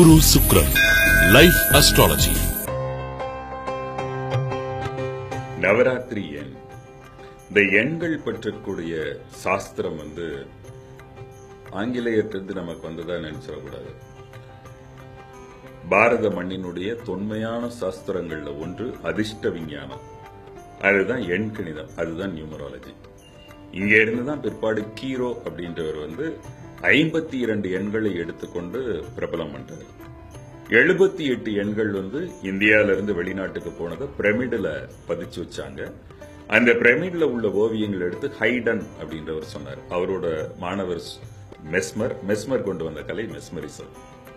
குரு சுக்ரன் life astrology Navaratri எண். இந்த எண்கள் பற்றக்கூடிய சாஸ்திரம் வந்து ஆங்கிலேயத்திலிருந்து நமக்கு வந்ததா நினைச்சிடக்கூடாது பாரத மண்ணினுடைய தொன்மையான சாஸ்திரங்கள்ல ஒன்று அதிர்ஷ்ட விஞ்ஞானம். அதுதான் எண் கணிதம் அதுதான் நியூமராலஜி. இங்க இருந்து தான் பிற்பாடு கீரோ அப்படின்றவர் வந்து ஐம்பத்தி இரண்டு எண்களை எடுத்துக்கொண்டு பிரபலம் பண்றாரு எழுபத்தி எட்டு எண்கள் வந்து இந்தியாவிலிருந்து வெளிநாட்டுக்கு போனதை பிரமிடுல பதிச்சு வச்சாங்க. அந்த பிரமிட்ல உள்ள ஓவியங்கள் எடுத்து ஹைடன் அப்படின்றவர் சொன்னார். அவரோட மாணவர் மெஸ்மர் மெஸ்மர் கொண்டு வந்த கலை மெஸ்மரிசம்.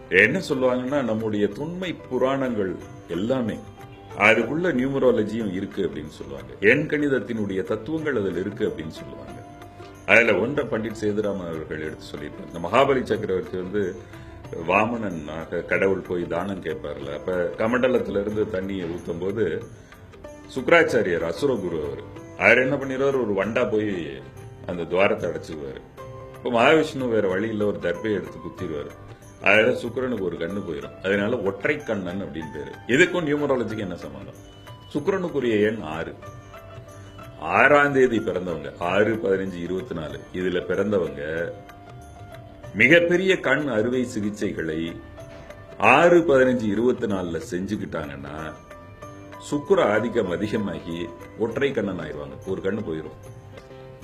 என்ன சொல்லுவாங்கன்னா நம்முடைய தொன்மை புராணங்கள் எல்லாமே அதுக்குள்ள நியூமரோலஜியும் இருக்கு அப்படின்னு சொல்லுவாங்க. எண் கணிதத்தினுடைய தத்துவங்கள் அதில் இருக்கு அப்படின்னு சொல்லுவாங்க. அதுல ஒன்றை பண்டிட் சேதுராமன் அவர்கள் எடுத்து சொல்லியிருப்பார். இந்த மகாபலி சக்கரவர்த்தி வந்து வாமனன் கடவுள் போய் தானம் கேட்பார்ல. அப்ப கமண்டலத்துல இருந்து தண்ணியை ஊத்தும் போது சுக்கராச்சாரியர் அசுரகுரு அவர். அவர் என்ன பண்ணிடுவார்? ஒரு வண்டா போய் அந்த துவாரத்தை அடைச்சிடுவார் இப்போ மகாவிஷ்ணு வேற வழியில் ஒரு தர்பையை எடுத்து குத்திடுவார். அதில் சுக்கரனுக்கு ஒரு கண்ணு போயிடும் அதனால ஒற்றை கண்ணன் அப்படின்னு பேர். இதுக்கும் நியூமராலஜிக்கு என்ன சம்பந்தம்? சுக்கரனுக்குரிய எண் ஆறு. ஆறாம் தேதி பிறந்தவங்க ஆறு பதினஞ்சு இருபத்தி நாலு இதுல பிறந்தவங்க மிகப்பெரிய கண் அறுவை சிகிச்சைகளை ஆறு பதினஞ்சு இருபத்தி நாலுல செஞ்சுக்கிட்டாங்கன்னா சுக்குர ஆதிக்கம் அதிகமாகி ஒற்றை கண்ணன் ஆயிடுவாங்க. ஒரு கண்ணு போயிடும்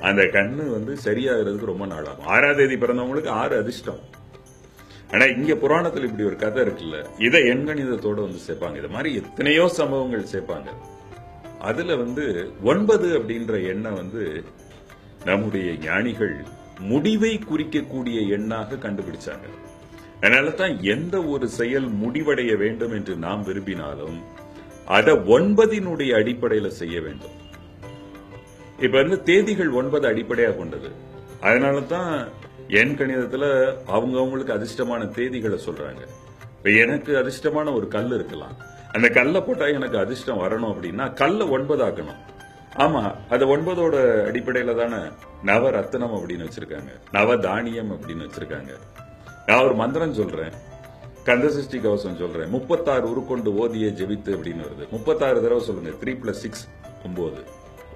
அந்த கண்ணு வந்து சரியாகிறதுக்கு ரொம்ப நாளாகும். ஆறாம் தேதி பிறந்தவங்களுக்கு ஆறு அதிர்ஷ்டம். ஆனா இங்க புராணத்துல இப்படி ஒரு கதை இருக்குல்ல. இதை எண்கணிதத்தோட வந்து சேர்ப்பாங்க. இது மாதிரி எத்தனையோ சம்பவங்கள் சேர்ப்பாங்க. அதுல வந்து ஒன்பது அப்படின்ற எண்ணம் வந்து நம்முடைய ஞானிகள் முடிவை குறிக்கக்கூடிய எண்ணாக கண்டுபிடிச்சாங்க. அதனால தான் எந்த ஒரு செயல் முடிவடைய வேண்டும் என்று நாம் விரும்பினாலும் அதை ஒன்பதினுடைய அடிப்படையில் செய்ய வேண்டும். இப்ப வந்து தேதிகள் ஒன்பது அடிப்படையாக கொண்டது. அதனால தான் என் கணிதத்துல அவங்க அவங்களுக்கு அதிர்ஷ்டமான தேதிகளை சொல்றாங்க. இப்போ எனக்கு அதிர்ஷ்டமான ஒரு கல் இருக்கலாம். அந்த கல்லை போட்டா எனக்கு அதிர்ஷ்டம் வரணும் அப்படின்னா கல்லை ஒன்பதாக்கணும். ஆமா அது ஒன்பதோட அடிப்படையில தானே நவ அப்படின்னு வச்சிருக்காங்க. நவ தானியம் அப்படின்னு வச்சிருக்காங்க. நான் ஒரு மந்திரம் சொல்றேன். கந்தசஷ்டி கவசம் சொல்றேன். முப்பத்தாறு உருக்கொண்டு ஓதிய ஜெபித்து அப்படின்னு வருது. முப்பத்தாறு தடவை சொல்லுங்க. த்ரீ பிளஸ் சிக்ஸ் ஒன்பது.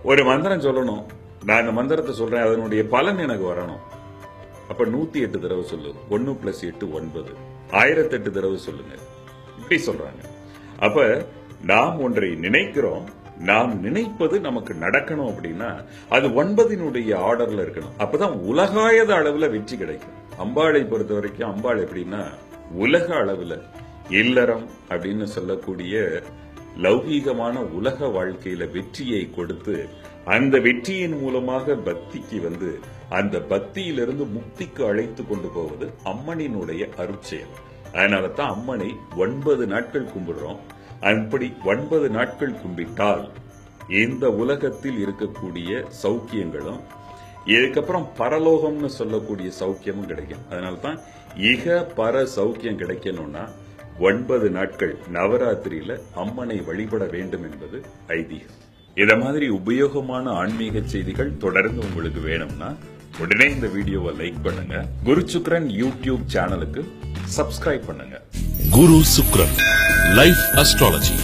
ஒரு மந்திரம் சொல்லணும். நான் இந்த மந்திரத்தை சொல்றேன். அதனுடைய பலன் எனக்கு வரணும். அப்ப நூத்தி எட்டு தடவை சொல்லு. ஒன்னு பிளஸ் எட்டு ஒன்பது. ஆயிரத்தெட்டு தடவை சொல்லுங்க. இப்படி சொல்றாங்க. அப்ப நாம் ஒன்றை நினைக்கிறோம். நாம் நினைப்பது நமக்கு நடக்கணும் அப்படின்னா அது ஒன்பதினுடைய ஆர்டர்ல இருக்கணும். அப்பதான் உலகாயத அளவுல வெற்றி கிடைக்கும். அம்பாளை பொறுத்த வரைக்கும் அம்பாள் எப்படின்னா உலக அளவுல இல்லறம் அப்படின்னு சொல்லக்கூடிய லௌகீகமான உலக வாழ்க்கையில வெற்றியை கொடுத்து அந்த வெற்றியின் மூலமாக பக்திக்கு வந்து அந்த பக்தியிலிருந்து முக்திக்கு அழைத்து கொண்டு போவது அம்மனினுடைய அருட்செயல். அதனால தான் அம்மனை ஒன்பது நாட்கள் கும்பிடுறோம். அப்படி ஒன்பது நாட்கள் கும்பிட்டால் இந்த உலகத்தில் இருக்கக்கூடிய சௌக்கியங்களும் இதுக்கப்புறம் பரலோகம்னு சொல்லக்கூடிய சௌக்கியமும் கிடைக்கும். அதனால தான் இக பர சௌக்கியம் கிடைக்கணும்னா ஒன்பது நாட்கள் நவராத்திரியில அம்மனை வழிபட வேண்டும் என்பது ஐதீகம். இத மாதிரி உபயோகமான ஆன்மீக செய்திகள் தொடர்ந்து உங்களுக்கு வேணும்னா உடனே இந்த வீடியோவை லைக் பண்ணுங்க. குரு சுக்ரன் யூடியூப் சேனலுக்கு சப்ஸ்கிரைப் பண்ணுங்க. குரு சுக்ரன் லைஃப் அஸ்ட்ராலஜி